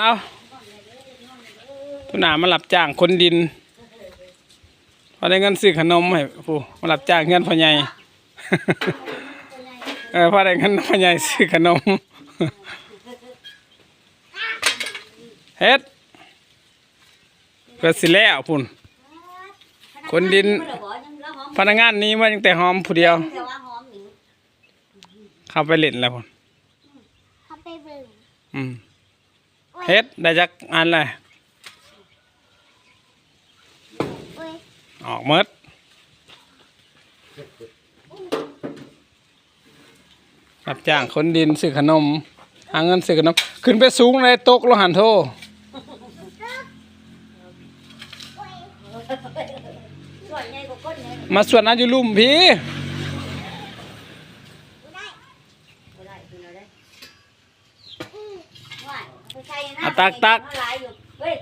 เอาผู้หนามาหลับจ้างคนดินพอได้เงินซื้อขนมให้ผู้มาหลับจ้างเงินพ่อใหญ่เออพอได้เงินพ่อใหญ่ซื้อขนมเฮ็ดเพื่อสิแล้วพุ่นคนดินพนักงานนี้ว่ายังแต่หอมผู้เดียวแต่ว่าหอมหนิเข้าไปเล่นแล้วพุ่นเขาไปเบิ่งอืม เฮ็ดได้จักอันเลยโอ้ยออกหมดรับจ้างคนดินซื้อขนม หาเงินซื้อขนม ขึ้นไปสูงเลยตกโลหันโทส่วนใหญ่กว่าก้นเลยมาส่วนนั้นอยู่ลุ่มพี่ บ่ได้คือเราได้ อืม ว่าไป ใส่นะอะตักตัก หลายอยู่เฮ้ย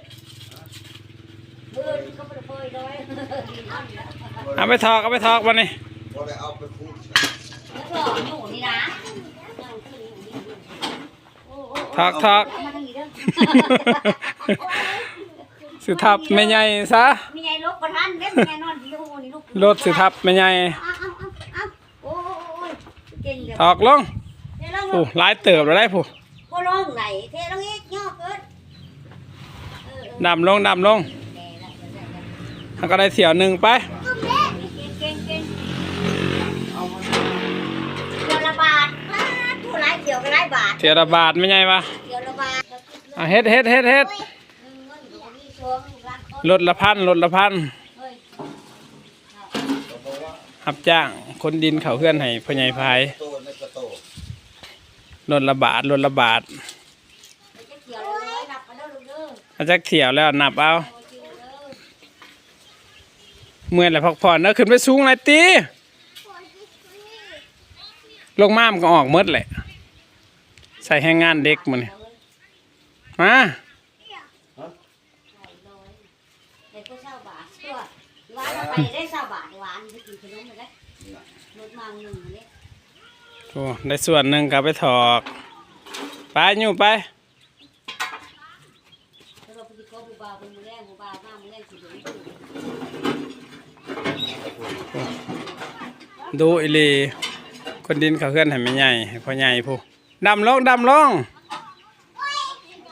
เบื่อก็บ่ได้เฟยเลยดีนั่นแล้วเอาไปทอกเอาไปทอกมานี่พอได้เอาไปคูดแล้วก็อยู่นี่นะโอ้โอ้ทอกทอกมาทางนี้เด้อ สิทับไม่ใหญ่ซะมีไงลบบ่ทันเด้มีไงนอนอยู่นี่ลูกรถสิทับไม่ใหญ่เอาเอาเอาเอาโอ้โอ้ยเก่งเด้ทอกลงเดี๋ยวลองผู้หลายเติบแล้วได้ผู้ บ่ลงไหนเทลงอีกย่อเกินเออเออดำลงดำลงแน่ละเดี๋ยวๆๆมันก็ได้เที่ยวหนึ่งไปเก่งเก่งเดี๋ยวละบาทบาทเท่าไรเดี๋ยวก็ได้บาทเที่ยวละบาทไม่ใหญ่ปะเดี๋ยวละบาทอะเฮ็ดเฮ็ดเฮ็ดเฮ็ดเงินก็มีช่วงรักต้นรถละพันรถละพันเฮ้ย รับจ้างคนดินเขาเพื่อนให้พ่อใหญ่พาย โตในกระโต รถละบาทรถละบาทเดี๋ยวจะบาดอาจักเที่ยวแล้วนับเอาเมื่อยแล้วพักผ่อนเนอะขึ้นไปสูงหน่อยตีลงมามก็ออกมดแหละ ใส่แห้งงานเด็กมันมาหวานไปได้เช่าบาทหวานไปกินขนมเลยได้รถมาหนึ่งอันนี้ โอ้ได้ส่วนหนึ่งก็ไปถอก ไปอยู่ไปแล้วเราไปกินข้าวบูอิลีคนดินเขาเพื่อนให้ไม่ใหญ่ให้พอใหญ่ผู้ดำลงดำลง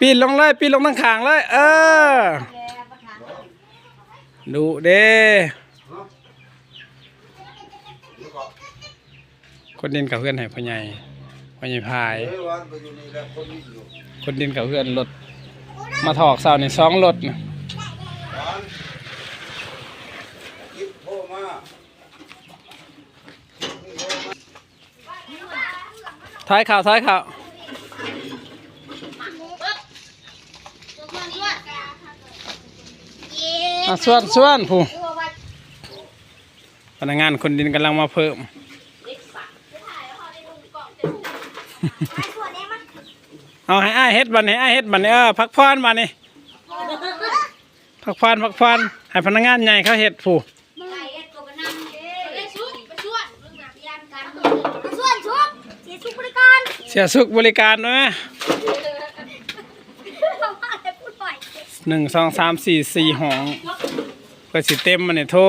ปีนลงเลยปีนลงทั้งขางเลย เออ ดูเด้ คนดินเขาเพื่อนให้พ่อใหญ่พ่อใหญ่พาย คนดินเขาเพื่อนรถมาถอกเสานี่สองรถนะวันยิบโทรมายิบโทรมาท้ายข่าวท้ายข่าวส่วนส่วนผู้พนักงานคนดินกำลังมาเพิ่ม เอาให้อ้ายเฮ็ดบันนี้อ้ายเฮ็ดบันนี้เออพักพรบันนี้พักพรพักพรให้พนักงานใหญ่เขาเฮ็ดผู้ไก่เอ็ดตัวกันนั่งเด้ไปชุบไปชวนเรื่องงานยานกันชวนชุบเสียชุบบริการเสียสุขบริการด้วยไหมเขาว่าจะพูดบ่อยหนึ่งสองสามสี่สี่ห้องเพื่อสิเต็มมันเนี่ยโทร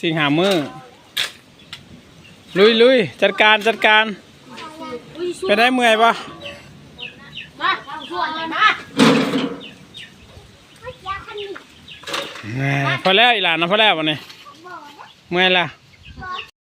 สี่หามือลุยลุยจัดการจัดการ ไปได้เมื่อยปะมาเอาชวนเลยมาแหม่พอแล้วอีหลานนะพอแล้ววันนี้เมื่อยละเ